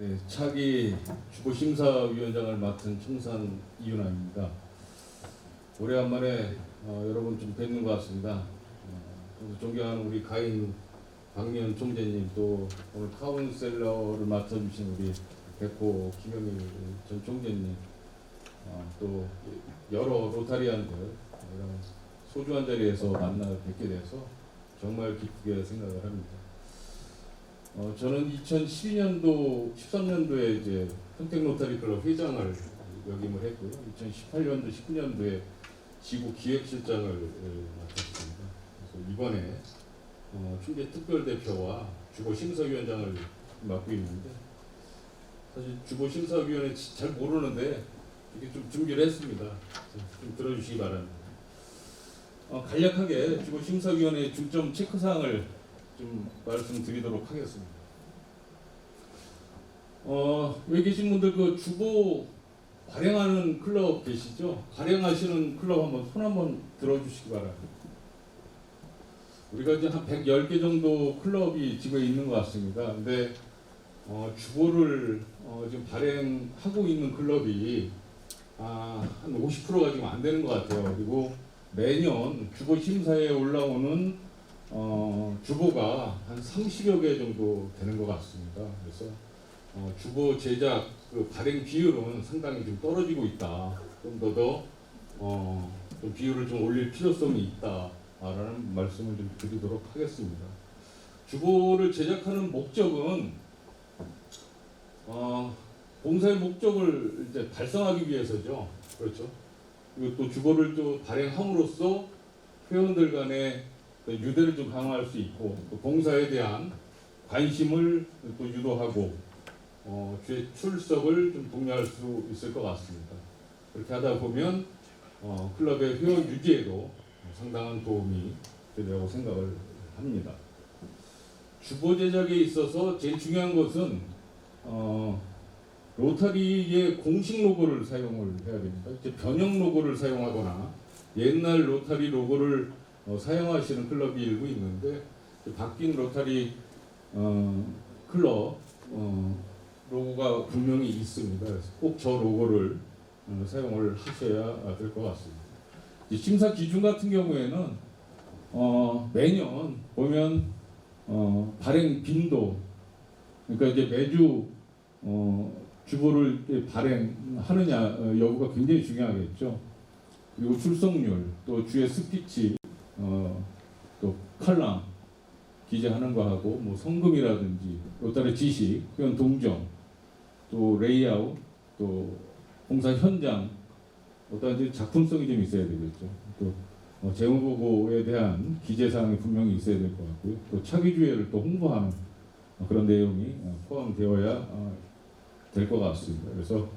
네, 차기 주보심사위원장을 맡은 청산 이윤아입니다. 오래간만에 어, 여러분 좀 뵙는 것 같습니다. 어, 존경하는 우리 가인 박미연 총재님 또 오늘 카운셀러를 맡아주신 우리 백호 김영일 전 총재님 어, 또 여러 로타리안들 이런 소중한 자리에서 만나 뵙게 돼서 정말 기쁘게 생각을 합니다. 어, 저는 2012년도, 13년도에 이제 평택 로타리 클럽 회장을 역임을 했고요. 2018년도, 19년도에 지구 기획실장을 에, 맡았습니다. 그래서 이번에 어, 충계 특별대표와 주보 심사위원장을 맡고 있는데 사실 주보 심사위원회 잘 모르는데 이렇게 좀 준비를 했습니다. 좀 들어주시기 바랍니다. 어, 간략하게 주보 심사위원회 중점 체크 사항을 좀 말씀드리도록 하겠습니다. 어, 여기 계신 분들 그 주보 발행하는 클럽 계시죠? 발행하시는 클럽 한번 손 한번 들어주시기 바랍니다. 우리가 이제 한 110개 정도 클럽이 지금 있는 것 같습니다. 근데 어, 주보를 어, 지금 발행하고 있는 클럽이 아, 한 50%가 지금 안 되는 것 같아요. 그리고 매년 주보 심사에 올라오는 어, 주보가 한 30여 개 정도 되는 것 같습니다. 그래서 어, 주보 제작 그 발행 비율은 상당히 좀 떨어지고 있다. 좀더더 어, 좀 비율을 좀 올릴 필요성이 있다라는 말씀을 좀 드리도록 하겠습니다. 주보를 제작하는 목적은 어, 봉사의 목적을 이제 달성하기 위해서죠. 그렇죠. 그리고 또 주보를 또 발행함으로써 회원들 간의 또 유대를 좀 강화할 수 있고 또 봉사에 대한 관심을 또 유도하고 어, 출석을 좀 독려할 수 있을 것 같습니다. 그렇게 하다 보면 어, 클럽의 회원 유지에도 상당한 도움이 되리라고 생각을 합니다. 주보 제작에 있어서 제일 중요한 것은 어, 로타리의 공식 로고를 사용을 해야 됩니다. 이제 변형 로고를 사용하거나 옛날 로타리 로고를 어, 사용하시는 클럽이 일부 있는데 이제 바뀐 로타리 어, 클럽 어, 로고가 분명히 있습니다. 꼭 저 로고를 어, 사용을 하셔야 될 것 같습니다. 심사 기준 같은 경우에는 어, 매년 보면 어, 발행 빈도 그러니까 이제 매주 어, 주보를 발행하느냐 어, 여부가 굉장히 중요하겠죠. 그리고 출석률, 또 주의 스피치, 어, 또 칼럼 기재하는 거하고 뭐 성금이라든지 로따리 지식, 회원 동정, 또 레이아웃, 또 공사 현장, 어떤 이제 작품성이 좀 있어야 되겠죠. 또 어, 재무보고에 대한 기재 사항이 분명히 있어야 될 것 같고요. 또 차기주회를 또 홍보하는 어, 그런 내용이 어, 포함되어야 어, 될것 같습니다. 그래서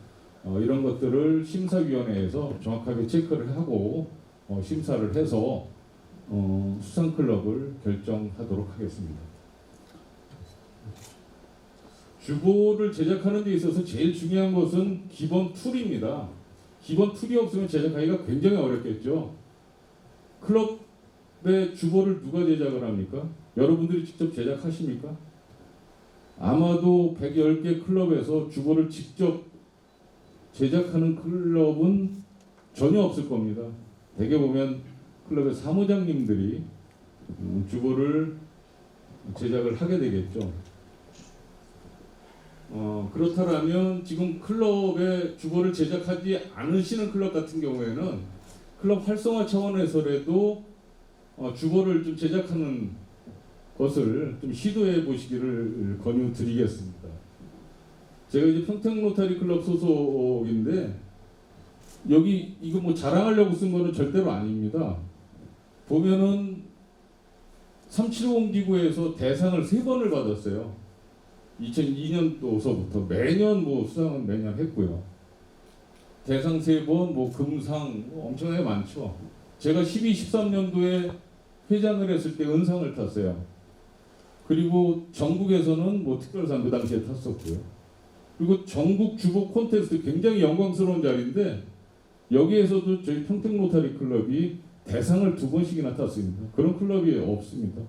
어, 이런 것들을 심사위원회에서 정확하게 체크를 하고 어, 심사를 해서 어, 수상 클럽을 결정하도록 하겠습니다. 주보를 제작하는 데 있어서 제일 중요한 것은 기본 툴입니다. 기본 툴이 없으면 제작하기가 굉장히 어렵겠죠. 클럽의 주보를 누가 제작을 합니까? 여러분들이 직접 제작하십니까? 아마도 110개 클럽에서 주보를 직접 제작하는 클럽은 전혀 없을 겁니다. 대개 보면 클럽의 사무장님들이 음, 주보를 제작을 하게 되겠죠. 어, 그렇다면 지금 클럽의 주보를 제작하지 않으시는 클럽 같은 경우에는 클럽 활성화 차원에서라도 어, 주보를 좀 제작하는 것을 좀 시도해 보시기를 권유드리겠습니다. 제가 이제 평택 로타리 클럽 소속인데 여기 이거 뭐 자랑하려고 쓴 거는 절대로 아닙니다. 보면은 370 기구에서 대상을 세 번을 받았어요. 2002년도서부터 매년 뭐 수상은 매년 했고요. 대상 세 번, 뭐 금상 뭐 엄청나게 많죠. 제가 12, 13년도에 회장을 했을 때 은상을 탔어요. 그리고 전국에서는 뭐 특별상 그 당시에 탔었고요. 그리고 전국 주보 콘테스트 굉장히 영광스러운 자리인데 여기에서도 저희 평택 로타리 클럽이 대상을 두 번씩이나 탔습니다. 그런 클럽이 없습니다.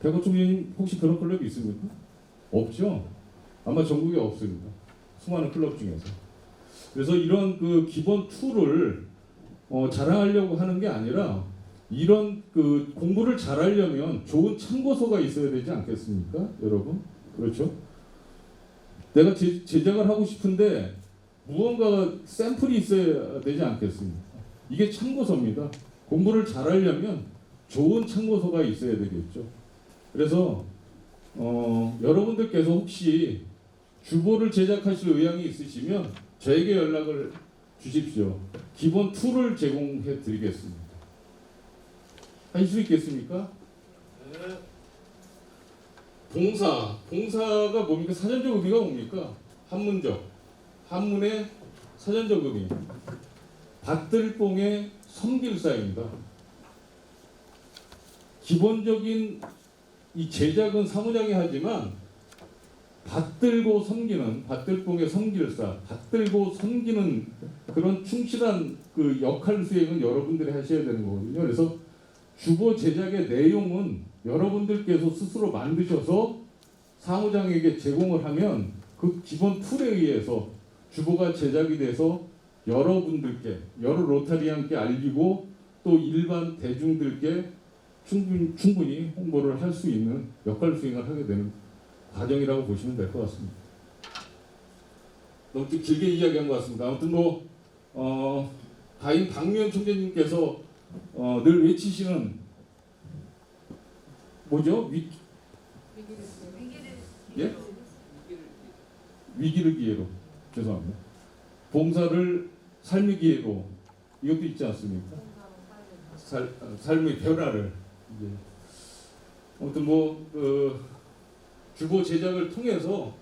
백호총님 혹시 그런 클럽이 있습니까? 없죠. 아마 전국에 없습니다. 수많은 클럽 중에서. 그래서 이런 그 기본 툴을 어, 자랑하려고 하는 게 아니라 이런 그 공부를 잘하려면 좋은 참고서가 있어야 되지 않겠습니까, 여러분? 그렇죠? 내가 제, 제작을 하고 싶은데 무언가 샘플이 있어야 되지 않겠습니까? 이게 참고서입니다. 공부를 잘하려면 좋은 참고서가 있어야 되겠죠. 그래서 어, 여러분들께서 혹시 주보를 제작하실 의향이 있으시면 저에게 연락을 주십시오. 기본 툴을 제공해 드리겠습니다. 하실 수 있겠습니까? 봉사, 봉사가 뭡니까? 사전적 의미가 뭡니까? 한문적, 한문의 사전적 의미. 밭들뽕의 섬길 사입니다. 기본적인 이 제작은 사무장이 하지만 받들고 섬기는 받들뽕의 섬길사, 받들고 섬기는 그런 충실한 그 역할 수행은 여러분들이 하셔야 되는 거거든요. 그래서 주보 제작의 내용은 여러분들께서 스스로 만드셔서 사무장에게 제공을 하면 그 기본 툴에 의해서 주보가 제작이 돼서 여러분들께 여러 로타리안께 알리고 또 일반 대중들께 충분히, 충분히 홍보를 할 수 있는 역할 수행을 하게 되는 과정이라고 보시면 될 것 같습니다. 너무 좀 길게 이야기한 것 같습니다. 아무튼 뭐 어, 가인 박미연 총재님께서 어, 늘 외치시는 뭐죠? 위, 예? 위기를 기회로 죄송합니다. 봉사를 삶의 기회로 이것도 있지 않습니까? 살, 어, 삶의 변화를 이제 아무튼 뭐그 주보 제작을 통해서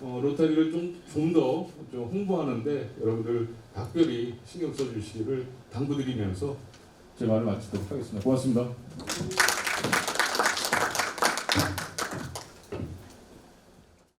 어, 로타리를 좀 좀 더 좀 홍보하는데 여러분들 각별히 신경 써주시기를 당부드리면서 제 말을 마치도록 하겠습니다. 고맙습니다.